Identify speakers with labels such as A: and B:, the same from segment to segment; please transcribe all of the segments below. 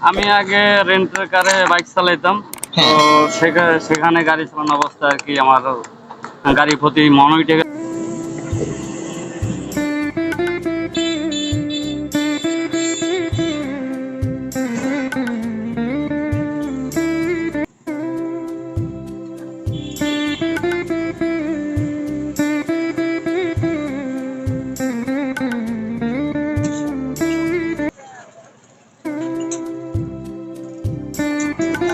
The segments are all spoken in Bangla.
A: আমি আগে রেন্টের কারে বাইক চালাইতাম তো
B: হ্যাঁ।
A: সেখানে সেখানে গাড়ি চালানো অবস্থা আর কি আমার গাড়ির প্রতি মনোই টেকে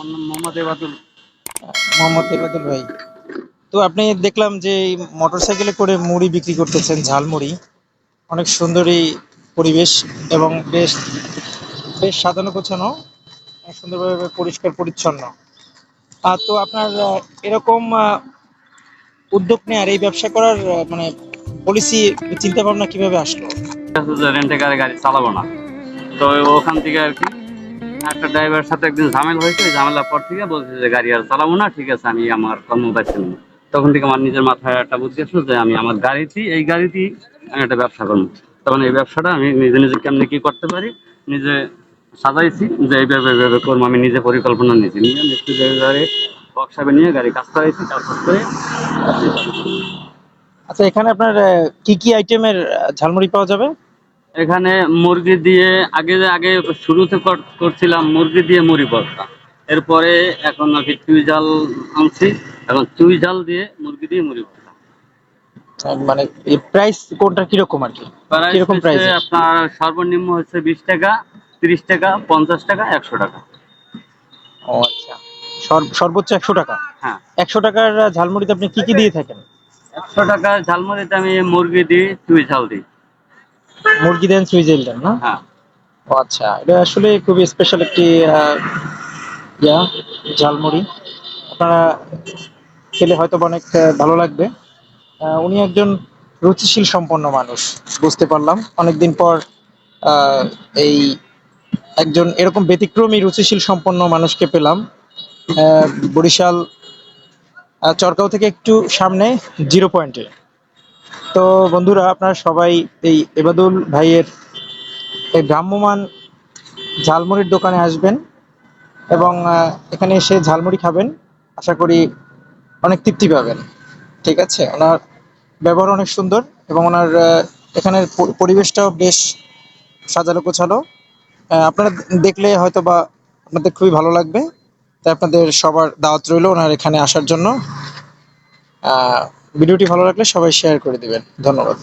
A: আমার নাম মোহাম্মদ এবাদুল।
B: মোহাম্মদ ইবাদুল ভাই। তো আপনি দেখলাম যে মোটর সাইকেলে করে মুড়ি বিক্রি করতেছেন ঝালমুড়ি। অনেক সুন্দরী পরিবেশ এবং বেশ বেশ সাজানো গোছানো অনেক সুন্দরভাবে পরিষ্কার পরিচ্ছন্ন। তো আপনার এরকম উদ্যোগ নেওয়ার এই ব্যবসা করার মানে পলিসি চিন্তা ভাবনা কীভাবে আসলো?
A: রেন্টে গাড়ি চালাবো না। তো ওখান থেকে আর কি একটা ড্রাইভারের সাথে একদিন ঝামেলা হয়েছে ঝামেলার পর থেকে বলছে যে গাড়ি আর চালাবো না, ঠিক আছে, আমি আমার কর্ম পাচ্ছি না তখন থেকে আমার নিজের মাথায় একটা বুদ্ধি আসলো যে আমি আমার গাড়িতেই এই গাড়িতেই আমি একটা ব্যবসা করব। তখন এই ব্যবসাটা আমি নিজে নিজে কেমনি কি করতে পারি, নিজে সাজাইছি, যে এইভাবে করব, আমি নিজে পরিকল্পনা নিয়েছি। নিয়ে মিস্ত্রি ড্রাইভারে ওয়ার্কশপে নিয়ে গাড়ি কাজ করাইছি, কাজ করে
B: আচ্ছা এখানে আপনার কি কি আইটেমের ঝালমুড়ি পাওয়া যাবে?
A: এখানে মুরগি দিয়ে আগে আগে শুরুতে কর- করছিলাম মুরগি দিয়ে মুড়ি ভর্তা এরপরে এখন নাকি চুই জাল আনছি। এখন চুই জাল দিয়ে মুরগি দিয়ে মুড়ি ভর্তা
B: মানে এই প্রাইস কোনটা কীরকম আর কি? কীরকম প্রাইস
A: আপনার সর্বনিম্ন হচ্ছে বিশ টাকা তিরিশ টাকা পঞ্চাশ টাকা একশো টাকা।
B: ও আচ্ছা। সর্ব- সর্বোচ্চ একশো টাকা?
A: হ্যাঁ।
B: একশো টাকার ঝালমুড়িতে আপনি কি কি দিয়ে থাকেন?
A: একশো টাকা ঝালমুড়িতে আমি মুরগি দিই চুই ঝাল দিই।
B: মুরগি দেন সুইজেল দেন না?
A: হ্যাঁ।
B: ও আচ্ছা এটা আসলে খুবই স্পেশাল একটি ইয়া ঝালমুড়ি। আপনারা খেলে হয়তো অনেক ভালো লাগবে। উনি একজন রুচিশীল সম্পন্ন মানুষ বুঝতে পারলাম। অনেকদিন পর আহ, এই একজন এরকম ব্যতিক্রমী রুচিশীল সম্পন্ন মানুষকে পেলাম। আহ, বরিশাল চরকাও থেকে একটু সামনে জিরো পয়েন্টে। তো বন্ধুরা, আপনারা সবাই এই এবাদুল ভাইয়ের এই ভ্রাম্যমান ঝালমুড়ির দোকানে আসবেন এবং এখানে এসে ঝালমুড়ি খাবেন। আশা করি অনেক তৃপ্তি পাবেন। ঠিক আছে? ওনার ব্যবহার অনেক সুন্দর এবং ওনার এখানের পরিবেশটাও বেশ সাজানো গোছালো। আপনারা দেখলে হয়তো বা আপনাদের খুবই ভালো লাগবে। তাই আপনাদের সবার দাওয়াত রইল ওনার এখানে আসার জন্য। ভিডিওটি ভালো লাগলে সবাই শেয়ার করে দিবেন। ধন্যবাদ।